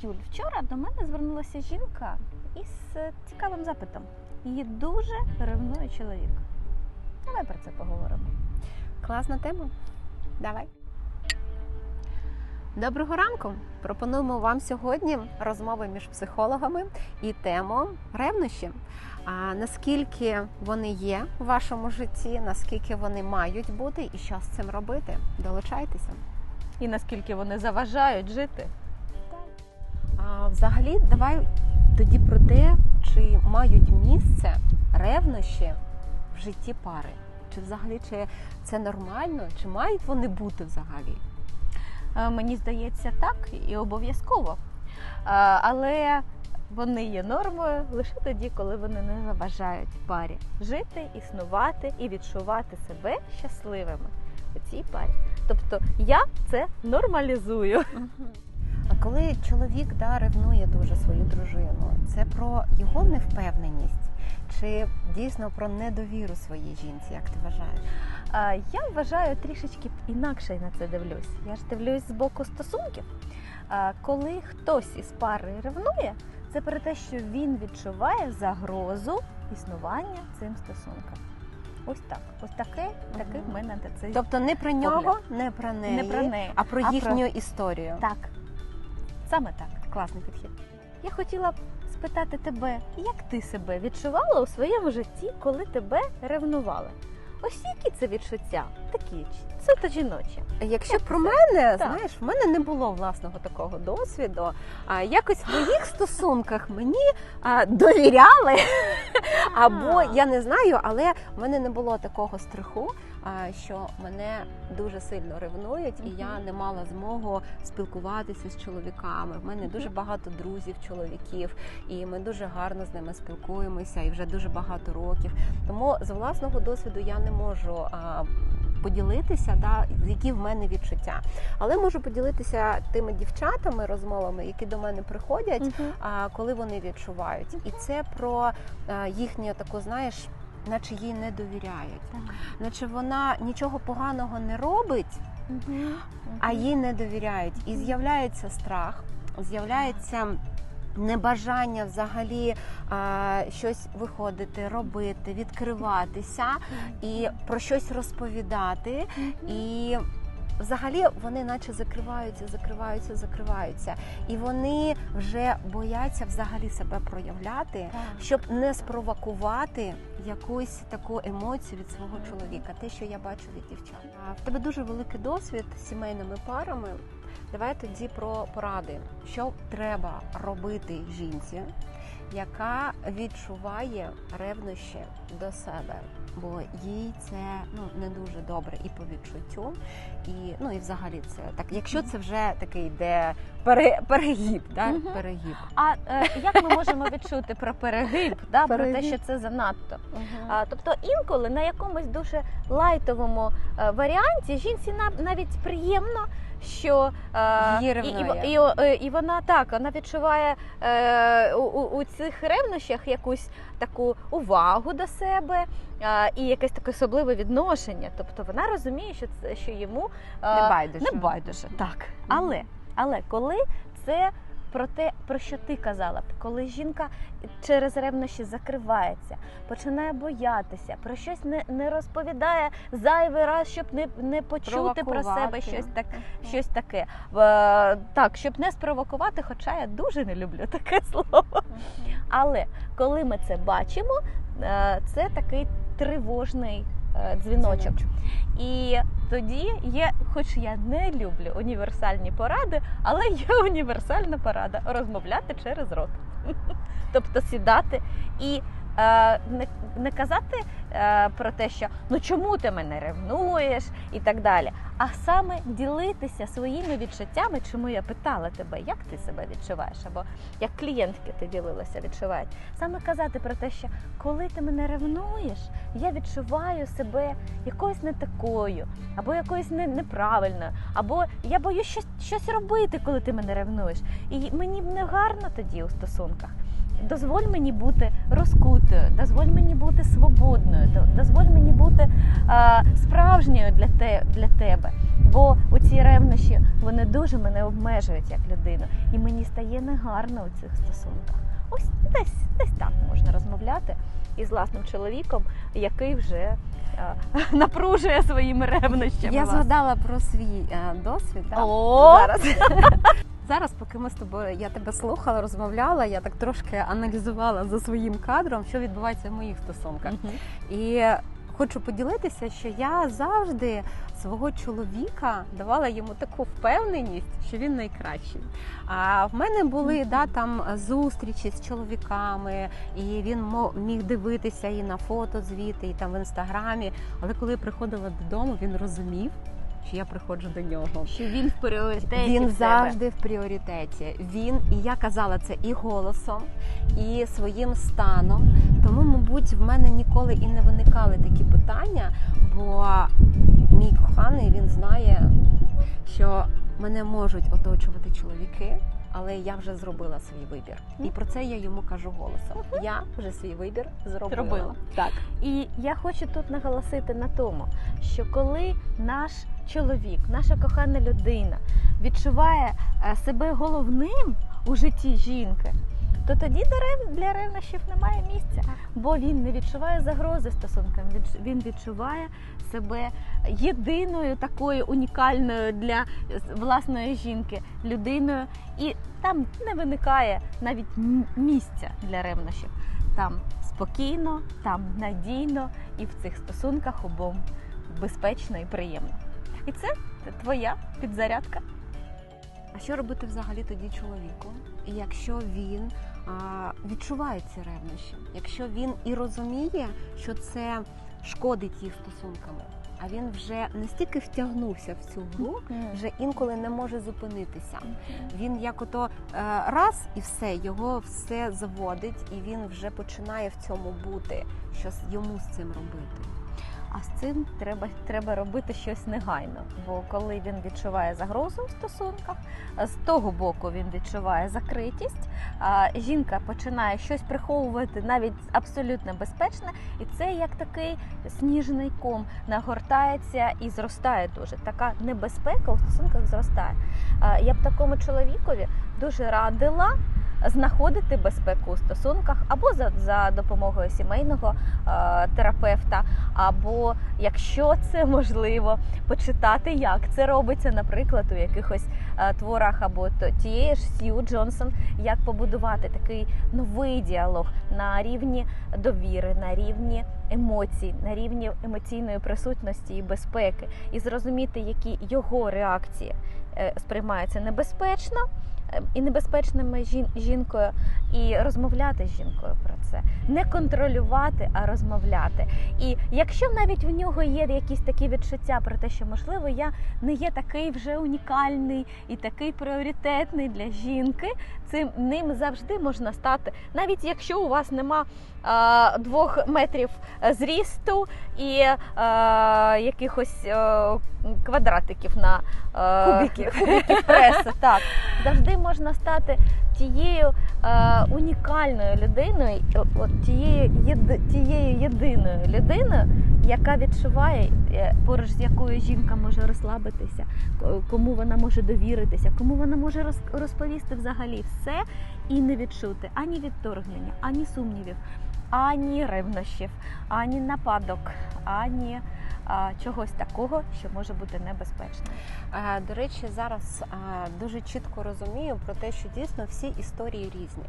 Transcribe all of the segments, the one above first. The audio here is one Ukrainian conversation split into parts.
Юль, вчора до мене звернулася жінка із е, цікавим запитом. Її дуже ревнує чоловік. Давай про це поговоримо. Класна тема. Давай. Доброго ранку! Пропонуємо вам сьогодні розмови між психологами і тему ревнощі. А наскільки вони є в вашому житті, наскільки вони мають бути і що з цим робити? Долучайтеся. І наскільки вони заважають жити? Взагалі, давай тоді про те, чи мають місце ревнощі в житті пари. Чи взагалі чи це нормально, чи мають вони бути взагалі? Е, Мені здається, так і обов'язково. Е, Але вони є нормою лише тоді, коли вони не заважають парі жити, існувати і відчувати себе щасливими у цій парі. Тобто я це нормалізую. Коли чоловік да, ревнує дуже свою дружину, це про його невпевненість, чи дійсно про недовіру своїй жінці, як ти вважаєш? А я вважаю трішечки інакше на це дивлюсь. Я ж дивлюсь з боку стосунків. А, Коли хтось із пари ревнує, це про те, що він відчуває загрозу існування цим стосункам. Ось так. Ось таке, такий в мене це. Тобто не про нього, не про неї, не про неї, а про а їхню історію. Так. Саме так. Класний підхід. Я хотіла б спитати тебе, як ти себе відчувала у своєму житті, коли тебе ревнували? Ось які це відчуття? Такі це та жіночі. Якщо Як про це? мене, Так. знаєш, в мене не було власного такого досвіду. А якось в моїх стосунках мені а, довіряли, або я не знаю, але в мене не було такого страху, що мене дуже сильно ревнують, і я не мала змогу спілкуватися з чоловіками. В мене дуже багато друзів, чоловіків, і ми дуже гарно з ними спілкуємося, і вже дуже багато років. Тому з власного досвіду я не можу. Поділитися, да, які в мене відчуття, але можу поділитися тими дівчатами, розмовами, які до мене приходять, а, коли вони відчувають. І це про а, їхню таку, знаєш, наче їй не довіряють, наче вона нічого поганого не робить, а їй не довіряють. І з'являється страх, з'являється. Небажання взагалі а, щось виходити, робити, відкриватися і про щось розповідати. І взагалі вони наче закриваються, закриваються, закриваються. І вони вже бояться взагалі себе проявляти, щоб не спровокувати якусь таку емоцію від свого чоловіка. Те, що я бачу від дівчат. В тебе дуже великий досвід з сімейними парами. Давай тоді про поради, що треба робити жінці, яка відчуває ревнощі до себе, бо їй це ну не дуже добре і по відчуттю, і ну і взагалі це так. Якщо це вже такий йде пере, перегиб, да? Мгм. перегиб. А е, як ми можемо відчути про перегиб, да, про те, що це занадто? А, тобто інколи на якомусь дуже лайтовому е, варіанті жінці нав- навіть приємно, що е, Її і, і, і, е, і вона так, вона відчуває е, у, у, у цих ревнощах якусь таку увагу до себе. е, І якесь таке особливе відношення, тобто вона розуміє, що це що йому е, Не байдуже. не байдуже, так. Але, але коли це про те, про що ти казала, коли жінка через ревнощі закривається, починає боятися, про щось не, не розповідає зайвий раз, щоб не, не почути про себе щось так, щось таке. Е, так, щоб не спровокувати, хоча я дуже не люблю таке слово. Але коли ми це бачимо, е, це такий тривожний дзвіночок. І тоді є, хоч я не люблю універсальні поради, але є універсальна порада розмовляти через рот. Тобто сідати і е, не, не казати е, про те, що ну чому ти мене ревнуєш і так далі, а саме ділитися своїми відчуттями, чому я питала тебе, як ти себе відчуваєш, або як клієнтки ти ділилася, відчувають. Саме казати про те, що коли ти мене ревнуєш, я відчуваю себе якоюсь не такою, або якоюсь не, неправильною, або я боюсь щось, щось робити, коли ти мене ревнуєш. І мені не гарно тоді у стосунках. Дозволь мені бути розкутою, дозволь мені бути свободною, дозволь мені бути е, справжньою для, те, для тебе. Бо у ці ревнощі вони дуже мене обмежують як людину, і мені стає негарно у цих стосунках. Ось десь, десь так можна розмовляти із власним чоловіком, який вже е, напружує своїми ревнощами. Я вас. згадала про свій е, досвід. да. О! Зараз. Зараз, поки ми з тобою, я тебе слухала, розмовляла, я так трошки аналізувала за своїм кадром, що відбувається в моїх стосунках. Мгм. І хочу поділитися, що я завжди свого чоловіка давала йому таку впевненість, що він найкращий. А в мене були да, там зустрічі з чоловіками, і він міг дивитися і на фото звіти, і там в інстаграмі. Але коли я приходила додому, він розумів, що я приходжу до нього. Що він в пріоритеті. Він в завжди в пріоритеті. Він і я казала це і голосом, і своїм станом. Тому, мабуть, в мене ніколи і не виникали такі питання, бо мій коханий він знає, що мене можуть оточувати чоловіки. Але я вже зробила свій вибір, і про це я йому кажу голосом. Я вже свій вибір зробила. Зробила. Так. І я хочу тут наголосити на тому, що коли наш чоловік, наша кохана людина відчуває е, себе головним у житті жінки, то тоді для рев- для ревнощів немає місця, бо він не відчуває загрози стосункам. Він- відчуває себе єдиною такою унікальною для власної жінки людиною, і там не виникає навіть місця для ревнощів. Там спокійно, там надійно, і в цих стосунках обом безпечно і приємно. І це твоя підзарядка. А що робити взагалі тоді чоловіку, якщо він відчуває ці ревнощі, якщо він і розуміє, що це шкодить їх стосунками, а він вже настільки втягнувся в цю гру, вже інколи не може зупинитися. Він як ото е, раз і все, його все заводить, і він вже починає в цьому бути. Що йому з цим робити? А з цим треба, треба робити щось негайно. Бо коли він відчуває загрозу в стосунках, з того боку він відчуває закритість. А жінка починає щось приховувати навіть абсолютно безпечне, і це як такий сніжний ком нагортається і зростає дуже. Така небезпека у стосунках зростає. Я б такому чоловікові дуже радила. Знаходити безпеку у стосунках або за, за допомогою сімейного е, терапевта, або якщо це можливо, почитати, як це робиться, наприклад, у якихось е, творах або тієї ж Сью Джонсон, як побудувати такий новий діалог на рівні довіри, на рівні емоцій, на рівні емоційної присутності і безпеки, і зрозуміти, які його реакції е, сприймаються небезпечно. І небезпечними жінкою, і розмовляти з жінкою про це, не контролювати, а розмовляти. І якщо навіть в нього є якісь такі відчуття про те, що можливо я не є такий вже унікальний і такий пріоритетний для жінки, цим ним завжди можна стати, навіть якщо у вас нема а, двох метрів зрісту і а, якихось е, квадратиків на е, Кубиків. кубиків пресу. Так завжди можна стати тією е, унікальною людиною, от тією єди, тією єдиною людиною, яка відчуває, е, поруч з якою жінка може розслабитися, кому вона може довіритися, кому вона може роз- розповісти взагалі все і не відчути ані відторгнення, ані сумнівів, ані ревнощів, ані нападок, ані чогось такого, що може бути небезпечним. До речі, зараз дуже чітко розумію про те, що дійсно всі історії різні,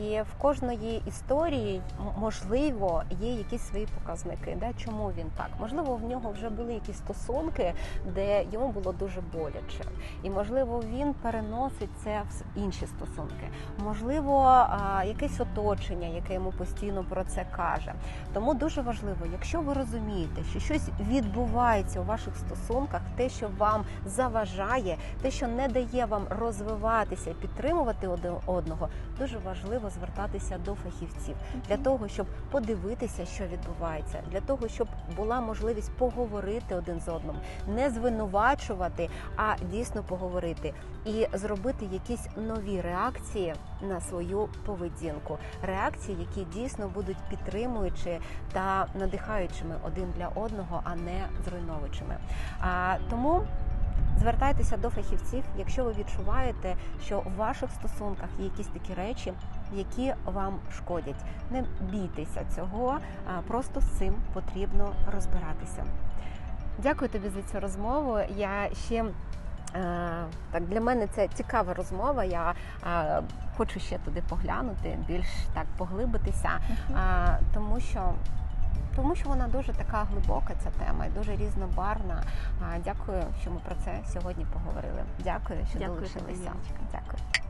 і в кожної історії можливо є якісь свої показники. Да? Чому він так? Можливо, в нього вже були якісь стосунки, де йому було дуже боляче, і можливо він переносить це в інші стосунки. Можливо, якесь оточення, яке йому постійно про це каже. Тому дуже важливо, якщо ви розумієте, що щось відбувається у ваших стосунках, те, що вам заважає, те, що не дає вам розвиватися, підтримувати один одного, дуже важливо звертатися до фахівців. Для того, щоб подивитися, що відбувається, для того, щоб була можливість поговорити один з одним, не звинувачувати, а дійсно поговорити і зробити якісь нові реакції на свою поведінку, реакції, які дійсно будуть підтримуючи та надихаючими один для одного, а не зруйновуючими. А тому. Звертайтеся до фахівців, якщо ви відчуваєте, що в ваших стосунках є якісь такі речі, які вам шкодять. Не бійтеся цього, а просто з цим потрібно розбиратися. Дякую тобі за цю розмову. Я ще так для мене це цікава розмова. Я хочу ще туди поглянути, більш так поглибитися, а, тому що. Тому що вона дуже така глибока, ця тема, і дуже різнобарна. Дякую, що ми про це сьогодні поговорили. Дякую, що Дякую долучилися. Дякую.